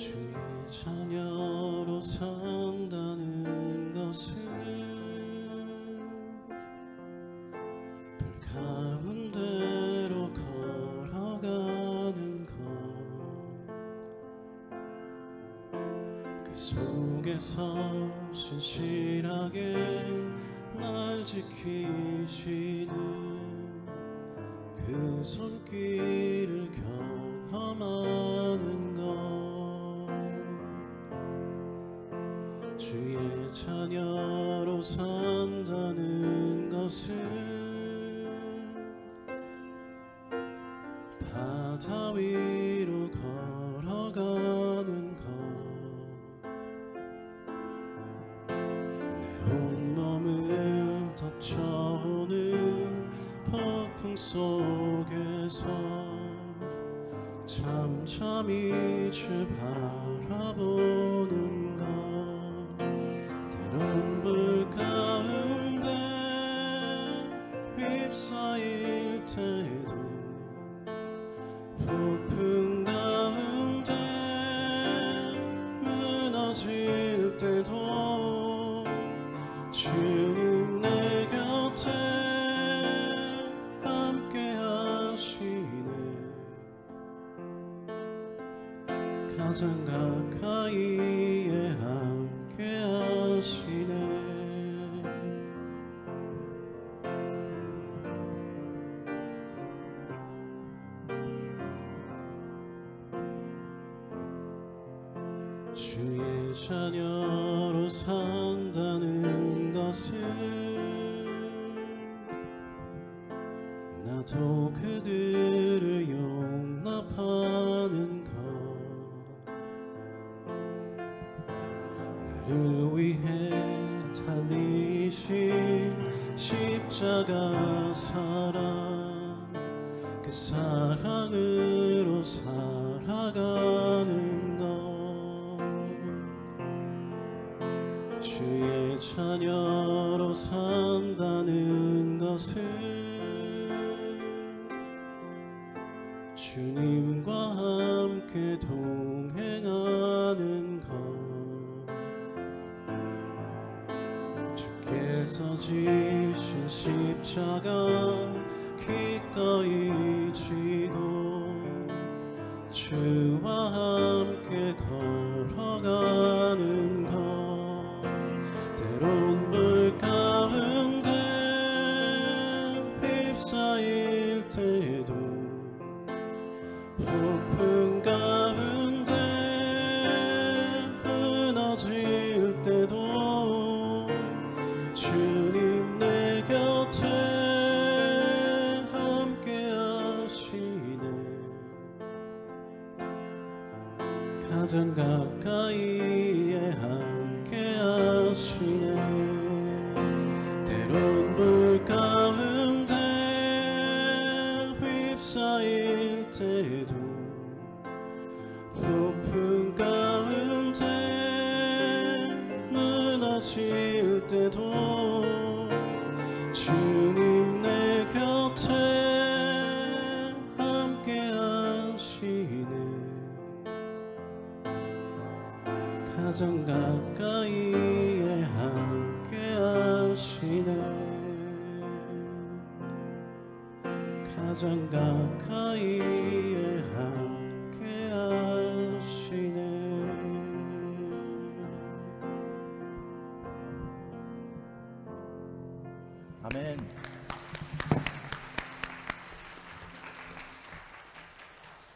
주의 자녀로 산다는 것은 불 가운데로 걸어가는 것. 그 속에서 신실하게 날 지키시는 그 손길을 경험하는 주의 자녀로 산다는 것은 바다 위로 걸어가는 것. 내 온몸을 덮쳐오는 폭풍 속에서 잠잠히 주 바라보는 가장 가까이에 함께 하시네. 주의 자녀로 산다는 것은 나도 그들을 용납하는 나를 위해 달리신 십자가 사랑 그 사랑으로 살아가는 것 주의 자녀로 산다는 것은 주님과 함께 동행하는 주께서 지신 십자가 기꺼이 지고 주와 함께 걸어가 곁에 함께 하시네. 가장 가까이에 함께 하시네. 때론 불 가운데 휩싸일 때도 폭풍 가운데 무너질 때도 주님 내 곁에 함께 하시네. 가장 가까이에 함께 하시네. 가장 가까이 아멘.